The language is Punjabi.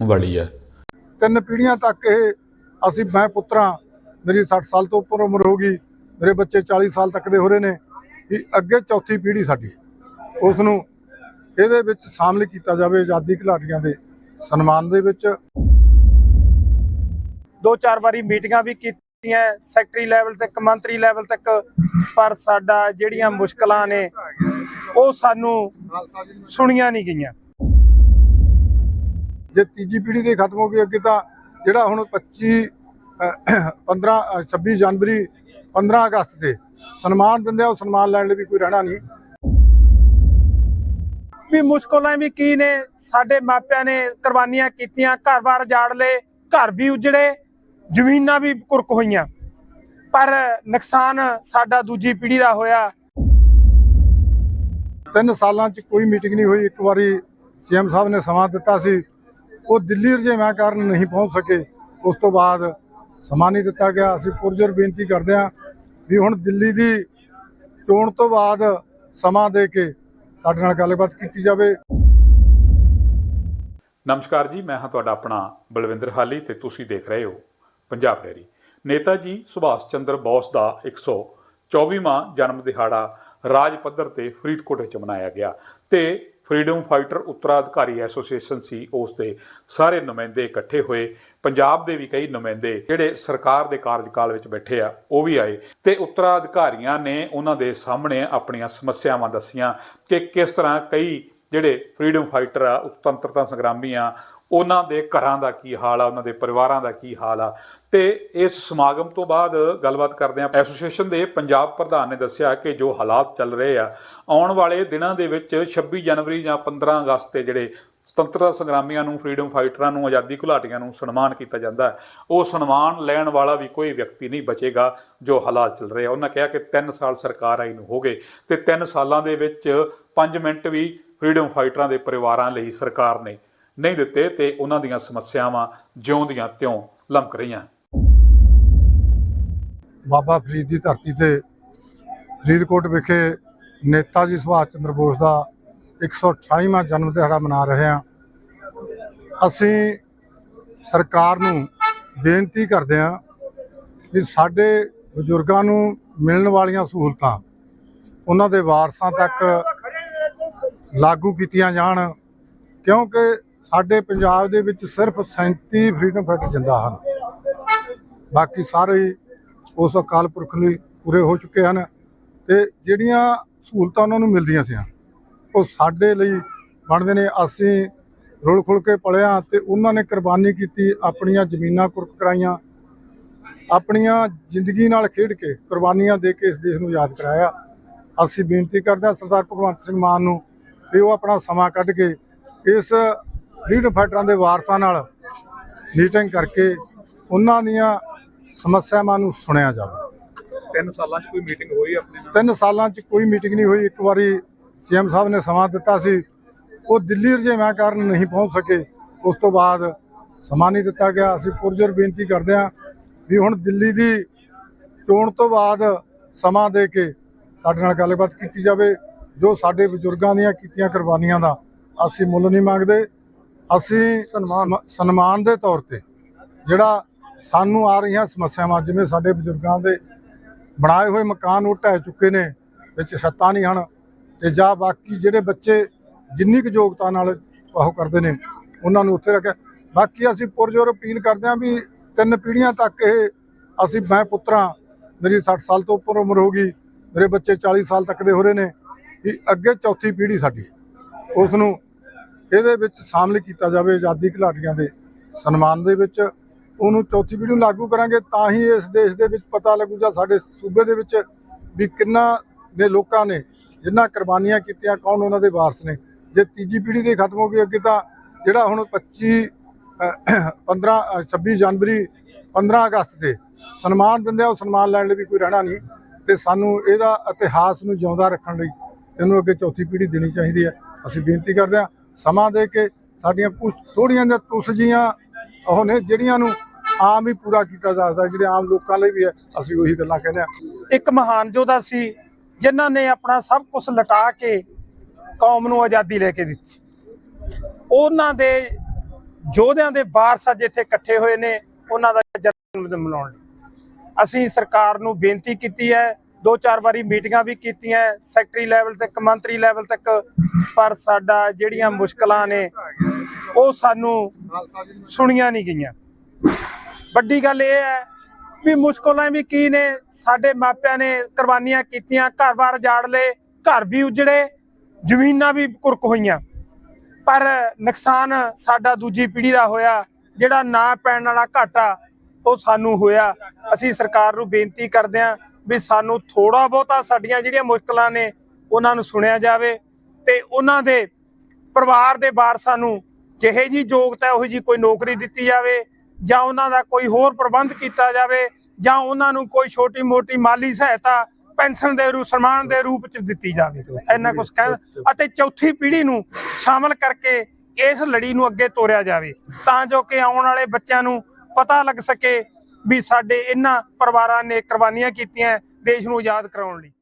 ਵਾਲੀ ਹੈ। ਤਿੰਨ ਪੀੜ੍ਹੀਆਂ ਤੱਕ ਇਹ ਅਸੀਂ ਮੈਂ ਪੁੱਤਰਾਂ ਮੇਰੀ 60 ਸਾਲ ਤੋਂ ਉੱਪਰ ਉਮਰ ਹੋ ਗਈ ਮੇਰੇ ਬੱਚੇ 40 ਸਾਲ ਤੱਕ ਦੇ ਹੋ ਰਹੇ ਨੇ ਵੀ ਅੱਗੇ ਚੌਥੀ ਪੀੜ੍ਹੀ ਸਾਡੀ ਉਸ ਨੂੰ ਇਹਦੇ ਵਿੱਚ ਸ਼ਾਮਲ ਕੀਤਾ ਜਾਵੇ ਆਜ਼ਾਦੀ ਘੁਲਾਟੀਆਂ ਦੇ ਸਨਮਾਨ ਦੇ ਵਿੱਚ। ਦੋ ਚਾਰ ਵਾਰੀ ਮੀਟਿੰਗਾਂ ਵੀ ਕੀਤੀਆਂ ਸੈਕਟਰੀ ਲੈਵਲ ਤੱਕ ਮੰਤਰੀ ਲੈਵਲ ਤੱਕ ਪਰ ਸਾਡਾ ਜਿਹੜੀਆਂ ਮੁਸ਼ਕਲਾਂ ਨੇ ਉਹ ਸਾਨੂੰ ਸੁਣੀਆਂ ਨਹੀਂ ਗਈਆਂ। ਜੇ ਤੀਜੀ ਪੀੜ੍ਹੀ ਦੇ ਖਤਮ ਹੋ ਗਈ ਅੱਗੇ ਤਾਂ ਜਿਹੜਾ ਹੁਣ 25 ਅਹ, 15 ਅਹ, 26 ਜਨਵਰੀ 15 ਅਗਸਤ ਤੇ ਸਨਮਾਨ ਦਿੰਦੇ ਆ ਉਹ ਸਨਮਾਨ ਲੈਣ ਲਈ ਵੀ ਕੋਈ ਰਹਿਣਾ ਨਹੀਂ। ਵੀ ਮੁਸ਼ਕਲਾਂ ਵੀ ਕੀ ਨੇ? ਸਾਡੇ ਮਾਪਿਆਂ ਨੇ ਕੁਰਬਾਨੀਆਂ ਕੀਤੀਆਂ ਘਰ-ਬਾਰ ਜਾੜ ਲਏ ਘਰ ਵੀ ਉਜੜੇ ਜ਼ਮੀਨਾਂ ਵੀ ਕੁਰਕ ਹੋਈਆਂ। ਪਰ ਨੁਕਸਾਨ ਸਾਡਾ ਦੂਜੀ ਪੀੜ੍ਹੀ ਦਾ ਹੋਇਆ। ਤਿੰਨ ਸਾਲਾਂ 'ਚ ਕੋਈ ਮੀਟਿੰਗ ਨਹੀਂ ਹੋਈ ਇੱਕ ਵਾਰੀ ਸੀਐਮ ਸਾਹਿਬ ਨੇ ਸਮਾਂ ਦਿੱਤਾ ਸੀ। ਉਹ ਦਿੱਲੀ ਰਜੇਵਾਂ ਕਾਰਨ ਨਹੀਂ ਪਹੁੰਚ ਸਕੇ। ਉਸ ਤੋਂ ਬਾਅਦ ਸਮਾਂ ਨਹੀਂ ਦਿੱਤਾ ਗਿਆ। ਅਸੀਂ ਪੁਰਜੋਰ ਬੇਨਤੀ ਕਰਦੇ ਹਾਂ ਵੀ ਹੁਣ ਦਿੱਲੀ ਦੀ ਚੋਣ ਤੋਂ ਬਾਅਦ ਸਮਾਂ ਦੇ ਕੇ ਸਾਡੇ ਨਾਲ ਗੱਲਬਾਤ ਕੀਤੀ ਜਾਵੇ। ਨਮਸਕਾਰ ਜੀ, ਮੈਂ ਹਾਂ ਤੁਹਾਡਾ ਆਪਣਾ ਬਲਵਿੰਦਰ ਹਾਲੀ ਤੇ ਤੁਸੀਂ ਦੇਖ ਰਹੇ ਹੋ ਪੰਜਾਬ ਡੈਰੀ ਨੇਤਾ ਜੀ ਸੁਭਾਸ਼ ਚੰਦਰ ਬੋਸ ਦਾ 124ਵਾਂ ਜਨਮ ਦਿਹਾੜਾ ਰਾਜ ਪੱਧਰ ਤੇ ਫਰੀਦਕੋਟ ਵਿੱਚ ਮਨਾਇਆ ਗਿਆ ਤੇ ਫਰੀडम ਫਾਈਟਰ ਉੱਤਰਾਧਿਕਾਰੀ ਐਸੋਸੀਏਸ਼ਨ ਸੀ ਉਸ ਦੇ ਸਾਰੇ ਨੁਮਾਇੰਦੇ ਇਕੱਠੇ ਹੋਏ। ਪੰਜਾਬ ਦੇ ਵੀ ਕਈ ਨੁਮਾਇੰਦੇ ਜਿਹੜੇ ਸਰਕਾਰ ਦੇ ਕਾਰਜਕਾਲ ਵਿੱਚ ਬੈਠੇ ਆ, ਉਹ ਵੀ ਆਏ। ਤੇ ਉੱਤਰਾਧਿਕਾਰੀਆਂ ਨੇ ਉਹਨਾਂ ਦੇ ਸਾਹਮਣੇ ਆਪਣੀਆਂ ਸਮੱਸਿਆਵਾਂ ਦੱਸੀਆਂ ਕਿ ਕਿਸ ਤਰ੍ਹਾਂ ਕਈ ਜਿਹੜੇ ਫਰੀडम ਫਾਈਟਰ ਆ ਉਪਤੰਤਰਤਾ ਸੰਗਰਾਮੀ ਆ, ਉਹਨਾਂ ਦੇ ਘਰਾਂ ਦਾ ਕੀ ਹਾਲ ਆ, ਉਹਨਾਂ ਦੇ ਪਰਿਵਾਰਾਂ ਦਾ ਕੀ ਹਾਲ ਆ। ਤੇ ਇਸ ਸਮਾਗਮ ਤੋਂ ਬਾਅਦ ਗੱਲਬਾਤ ਕਰਦੇ ਆ ਐਸੋਸੀਏਸ਼ਨ ਦੇ ਪੰਜਾਬ ਪ੍ਰਧਾਨ ਨੇ ਦੱਸਿਆ ਕਿ ਜੋ ਹਾਲਾਤ ਚੱਲ ਰਹੇ ਆ, ਆਉਣ ਵਾਲੇ ਦਿਨਾਂ ਦੇ ਵਿੱਚ 26 ਜਨਵਰੀ ਜਾਂ 15 ਅਗਸਤ ਤੇ ਜਿਹੜੇ ਸੁਤੰਤਰਤਾ ਸੰਗਰਾਮੀਆਂ ਨੂੰ ਫਰੀडम ਫਾਈਟਰਾਂ ਨੂੰ, ਆਜ਼ਾਦੀ ਘੁਲਾਟੀਆਂ ਨੂੰ ਸਨਮਾਨ ਕੀਤਾ ਜਾਂਦਾ ਉਹ ਸਨਮਾਨ ਲੈਣ ਵਾਲਾ ਵੀ ਕੋਈ ਵਿਅਕਤੀ ਨਹੀਂ ਬਚੇਗਾ ਜੋ ਹਾਲਾਤ ਚੱਲ ਰਹੇ ਆ। ਉਹਨਾਂ ਕਿਹਾ ਕਿ 3 ਸਾਲ ਸਰਕਾਰ ਆਈ ਨੂੰ ਹੋ ਗਏ ਤੇ 3 ਸਾਲਾਂ ਦੇ ਵਿੱਚ 5 ਮਿੰਟ ਵੀ ਫਰੀडम ਫਾਈਟਰਾਂ ਦੇ ਪਰਿਵਾਰਾਂ ਲਈ ਸਰਕਾਰ ਨੇ ਨਹੀਂ ਦਿੱਤੇ ਤੇ ਉਹਨਾਂ ਦੀਆਂ ਸਮੱਸਿਆਵਾਂ ਜਿਉਂ ਦੀਆਂ ਤਿਉਂ ਲਮਕ ਰਹੀਆਂ। ਬਾਬਾ ਫਰੀਦ ਦੀ ਧਰਤੀ ਤੇ ਫਰੀਦਕੋਟ ਵਿਖੇ ਨੇਤਾ ਜੀ ਸੁਭਾਸ਼ ਚੰਦਰ ਬੋਸ ਦਾ 128ਵਾਂ ਜਨਮ ਦਿਹਾੜਾ ਮਨਾ ਰਹੇ ਹਾਂ। ਅਸੀਂ ਸਰਕਾਰ ਨੂੰ ਬੇਨਤੀ ਕਰਦੇ ਹਾਂ ਕਿ ਸਾਡੇ ਬਜ਼ੁਰਗਾਂ ਨੂੰ ਮਿਲਣ ਵਾਲੀਆਂ ਸਹੂਲਤਾਂ, ਉਹਨਾਂ ਦੇ ਵਾਰਸਾਂ ਤੱਕ ਲਾਗੂ ਕੀਤੀਆਂ ਜਾਣ, ਕਿਉਂਕਿ ਸਾਡੇ ਪੰਜਾਬ ਦੇ ਵਿੱਚ ਸਿਰਫ 37 ਫਰੀडम ਫਾਈਟਰ ਜਿੰਦਾ ਹਨ। ਬਾਕੀ ਸਾਰੇ ਹੀ ਉਸ ਅਕਾਲ ਪੁਰਖ ਲਈ ਪੂਰੇ ਹੋ ਚੁੱਕੇ ਹਨ ਤੇ ਜਿਹੜੀਆਂ ਸਹੂਲਤਾਂ ਉਹਨਾਂ ਨੂੰ ਮਿਲਦੀਆਂ ਸੀ ਉਹ ਸਾਡੇ ਲਈ ਬਣਦੇ ਨੇ। ਅਸੀਂ ਰੁਲ ਖੁਲ ਕੇ ਪਲਿਆ ਤੇ ਉਹਨਾਂ ਨੇ ਕੁਰਬਾਨੀ ਕੀਤੀ, ਆਪਣੀਆਂ ਜ਼ਮੀਨਾਂ ਕੁਰਕ ਕਰਾਈਆਂ, ਆਪਣੀਆਂ ਜ਼ਿੰਦਗੀ ਨਾਲ ਖੇਡ ਕੇ ਕੁਰਬਾਨੀਆਂ ਦੇ ਕੇ ਇਸ ਦੇਸ਼ ਨੂੰ ਯਾਦ ਕਰਾਇਆ। ਅਸੀਂ ਬੇਨਤੀ ਕਰਦੇ ਹਾਂ ਸਰਦਾਰ ਭਗਵੰਤ ਸਿੰਘ ਮਾਨ ਨੂੰ ਵੀ ਉਹ ਆਪਣਾ ਸਮਾਂ ਕੱਢ ਕੇ ਇਸ ਫਰੀडम ਫਾਈਟਰਾਂ ਦੇ ਵਾਰਸਾਂ ਨਾਲ ਮੀਟਿੰਗ ਕਰਕੇ ਉਹਨਾਂ ਦੀਆਂ ਸਮੱਸਿਆਵਾਂ ਨੂੰ ਸੁਣਿਆ ਜਾਵੇ। ਤਿੰਨ ਸਾਲਾਂ 'ਚ ਕੋਈ ਮੀਟਿੰਗ ਹੋਈ ਆਪਣੇ ਨਾਲ? ਤਿੰਨ ਸਾਲਾਂ 'ਚ ਕੋਈ ਮੀਟਿੰਗ ਨਹੀਂ ਹੋਈ। ਇੱਕ ਵਾਰੀ ਸੀਐਮ ਸਾਹਿਬ ਨੇ ਸਮਾਂ ਦਿੱਤਾ ਸੀ। ਉਹ ਦਿੱਲੀ ਰਜੇਵਾਂ ਕਾਰਨ ਨਹੀਂ ਪਹੁੰਚ ਸਕੇ। ਉਸ ਤੋਂ ਬਾਅਦ ਸਮਾਂ ਨਹੀਂ ਦਿੱਤਾ ਗਿਆ। ਅਸੀਂ ਪੁਰਜੋਰ ਬੇਨਤੀ ਕਰਦੇ ਹਾਂ ਵੀ ਹੁਣ ਦਿੱਲੀ ਦੀ ਚੋਣ ਤੋਂ ਬਾਅਦ ਸਮਾਂ ਦੇ ਕੇ ਸਾਡੇ ਨਾਲ ਗੱਲਬਾਤ ਕੀਤੀ ਜਾਵੇ। ਜੋ ਸਾਡੇ ਬਜ਼ੁਰਗਾਂ ਦੀਆਂ ਕੀਤੀਆਂ ਕੁਰਬਾਨੀਆਂ ਦਾ ਅਸੀਂ ਮੁੱਲ ਨਹੀਂ ਮੰਗਦੇ ਅਸੀਂ ਸਨਮਾਨ। ਸਨਮਾਨ ਦੇ ਤੌਰ ਤੇ ਜਿਹੜਾ ਸਾਨੂੰ ਆ ਰਹੀਆਂ ਸਮੱਸਿਆਵਾਂ ਜਿਵੇਂ ਸਾਡੇ ਬਜ਼ੁਰਗਾਂ ਦੇ ਬਣਾਏ ਹੋਏ ਮਕਾਨ ਉਹ ਢਹਿ ਚੁੱਕੇ ਨੇ ਵਿੱਚ ਛੱਤਾਂ ਨਹੀਂ ਹਨ ਤੇ ਜਾਂ ਬਾਕੀ ਜਿਹੜੇ ਬੱਚੇ ਜਿੰਨੀ ਕੁ ਯੋਗਤਾ ਨਾਲ ਉਹ ਕਰਦੇ ਨੇ ਉਹਨਾਂ ਨੂੰ ਉੱਥੇ ਰੱਖਿਆ। ਬਾਕੀ ਅਸੀਂ ਪੁਰਜੋਰ ਅਪੀਲ ਕਰਦੇ ਹਾਂ ਵੀ ਤਿੰਨ ਪੀੜ੍ਹੀਆਂ ਤੱਕ ਇਹ ਅਸੀਂ ਮੈਂ ਪੁੱਤਰਾਂ ਮੇਰੀ 60 ਸਾਲ ਤੋਂ ਉੱਪਰ ਉਮਰ ਹੋ ਗਈ ਮੇਰੇ ਬੱਚੇ 40 ਸਾਲ ਤੱਕ ਦੇ ਹੋ ਰਹੇ ਨੇ ਵੀ ਅੱਗੇ ਚੌਥੀ ਪੀੜ੍ਹੀ ਸਾਡੀ ਉਸ ਨੂੰ ਇਹਦੇ ਵਿੱਚ ਸ਼ਾਮਲ ਕੀਤਾ ਜਾਵੇ ਆਜ਼ਾਦੀ ਘੁਲਾਟੀਆਂ ਦੇ ਸਨਮਾਨ ਦੇ ਵਿੱਚ ਉਹਨੂੰ ਚੌਥੀ ਪੀੜ੍ਹੀ ਨੂੰ ਲਾਗੂ ਕਰਾਂਗੇ ਤਾਂ ਹੀ ਇਸ ਦੇਸ਼ ਦੇ ਵਿੱਚ ਪਤਾ ਲੱਗੂ ਜਾਂ ਸਾਡੇ ਸੂਬੇ ਦੇ ਵਿੱਚ ਵੀ ਕਿੰਨਾ ਦੇ ਲੋਕਾਂ ਨੇ ਜਿਨ੍ਹਾਂ ਕੁਰਬਾਨੀਆਂ ਕੀਤੀਆਂ ਕੌਣ ਉਹਨਾਂ ਦੇ ਵਾਰਸ ਨੇ। ਜੇ ਤੀਜੀ ਪੀੜ੍ਹੀ ਦੇ ਖਤਮ ਹੋ ਗਈ ਅੱਗੇ ਤਾਂ ਜਿਹੜਾ ਹੁਣ 25 ਅਹ, 15 26 ਜਨਵਰੀ 15 ਅਗਸਤ ਤੇ ਸਨਮਾਨ ਦਿੰਦੇ ਆ ਉਹ ਸਨਮਾਨ ਲੈਣ ਲਈ ਵੀ ਕੋਈ ਰਹਿਣਾ ਨਹੀਂ ਤੇ ਸਾਨੂੰ ਇਹਦਾ ਇਤਿਹਾਸ ਨੂੰ ਜਿਉਂਦਾ ਰੱਖਣ ਲਈ ਇਹਨੂੰ ਅੱਗੇ ਚੌਥੀ ਪੀੜ੍ਹੀ ਦੇਣੀ ਚਾਹੀਦੀ ਹੈ। ਅਸੀਂ ਬੇਨਤੀ ਕਰਦੇ ਹਾਂ, ਸਮਾਂ ਦੇ ਕੇ ਸਾਡੀਆਂ ਕੁਝ ਥੋੜੀਆਂ ਜਿਹੀਆਂ ਤੁਸ ਜੀਆਂ ਉਹ ਨੇ, ਜਿਹੜੀਆਂ ਨੂੰ ਆਮ ਹੀ ਪੂਰਾ ਕੀਤਾ ਜਾ ਸਕਦਾ, ਜਿਹੜੇ ਆਮ ਲੋਕਾਂ ਲਈ ਵੀ ਹੈ, ਅਸੀਂ ਉਹੀ ਗੱਲਾਂ ਕਹਿੰਦੇ ਹਾਂ। ਇੱਕ ਮਹਾਨ ਯੋਧਾ ਸੀ, ਜਿਨ੍ਹਾਂ ਨੇ ਆਪਣਾ ਸਭ ਕੁਝ ਲਟਾ ਕੇ ਕੌਮ ਨੂੰ ਆਜ਼ਾਦੀ ਲੈ ਕੇ ਦਿੱਤੀ। ਉਹਨਾਂ ਦੇ ਯੋਧਿਆਂ ਦੇ ਵਾਰਸ ਅੱਜ ਇੱਥੇ ਇਕੱਠੇ ਹੋਏ ਨੇ, ਉਹਨਾਂ ਦਾ ਜਨਮ ਦਿਨ ਮਨਾਉਣ ਲਈ। ਅਸੀਂ ਸਰਕਾਰ ਨੂੰ ਬੇਨਤੀ ਕੀਤੀ ਹੈ ਦੋ ਚਾਰ ਵਾਰੀ ਮੀਟਿੰਗਾਂ ਵੀ ਕੀਤੀਆਂ, ਸੈਕਟਰੀ ਲੈਵਲ ਤੱਕ, ਮੰਤਰੀ ਲੈਵਲ ਤੱਕ, ਪਰ ਸਾਡਾ ਜਿਹੜੀਆਂ ਮੁਸ਼ਕਲਾਂ ਨੇ, ਉਹ ਸਾਨੂੰ ਸੁਣੀਆਂ ਨਹੀਂ ਗਈਆਂ। ਵੱਡੀ ਗੱਲ ਇਹ ਹੈ ਵੀ ਮੁਸ਼ਕਲਾਂ ਵੀ ਕੀ ਨੇ, ਸਾਡੇ ਮਾਪਿਆਂ ਨੇ ਕੁਰਬਾਨੀਆਂ ਕੀਤੀਆਂ, ਘਰ-ਬਾਰ ਜਾੜ ਲਏ, ਘਰ ਵੀ ਉਜੜੇ, ਜ਼ਮੀਨਾਂ ਵੀ ਕੁਰਕ ਹੋਈਆਂ। ਪਰ ਨੁਕਸਾਨ ਸਾਡਾ ਦੂਜੀ ਪੀੜ੍ਹੀ ਦਾ ਹੋਇਆ, ਜਿਹੜਾ ਨਾ ਪੈਣ ਵਾਲਾ ਘਾਟਾ, ਉਹ ਸਾਨੂੰ ਹੋਇਆ। ਅਸੀਂ ਸਰਕਾਰ ਨੂੰ ਬੇਨਤੀ ਕਰਦੇ ਹਾਂ ਵੀ ਸਾਨੂੰ ਥੋੜਾ ਬਹੁਤਾ ਸਾਡੀਆਂ ਜਿਹੜੀਆਂ ਮੁਸ਼ਕਲਾਂ ਨੇ ਉਹਨਾਂ ਨੂੰ ਸੁਣਿਆ ਜਾਵੇ ਤੇ ਉਹਨਾਂ ਦੇ ਪਰਿਵਾਰ ਦੇ ਵਾਰਸਾਂ ਨੂੰ ਜਿਹੇ ਜੀ ਯੋਗਤਾ ਉਹੋ ਜੀ ਕੋਈ ਨੌਕਰੀ ਦਿੱਤੀ ਜਾਵੇ ਜਾਂ ਉਹਨਾਂ ਦਾ ਕੋਈ ਹੋਰ ਪ੍ਰਬੰਧ ਕੀਤਾ ਜਾਵੇ ਜਾਂ ਉਹਨਾਂ ਨੂੰ ਕੋਈ ਛੋਟੀ ਮੋਟੀ ਮਾਲੀ ਸਹਾਇਤਾ ਪੈਨਸ਼ਨ ਦੇ ਰੂਪ, ਸਨਮਾਨ ਦੇ ਰੂਪ ਚ ਦਿੱਤੀ ਜਾਵੇ। ਇੰਨਾ ਕੁਝ ਕਹਿ ਅਤੇ ਚੌਥੀ ਪੀੜ੍ਹੀ ਨੂੰ ਸ਼ਾਮਲ ਕਰਕੇ ਇਸ ਲੜੀ ਨੂੰ ਅੱਗੇ ਤੋਰਿਆ ਜਾਵੇ ਤਾਂ ਜੋ ਕਿ ਆਉਣ ਵਾਲੇ ਬੱਚਿਆਂ ਨੂੰ ਪਤਾ ਲੱਗ ਸਕੇ ਵੀ ਸਾਡੇ ਇਹਨਾਂ ਪਰਿਵਾਰਾਂ ਨੇ ਕੁਰਬਾਨੀਆਂ ਕੀਤੀਆਂ ਦੇਸ਼ ਨੂੰ ਆਜ਼ਾਦ ਕਰਾਉਣ ਲਈ।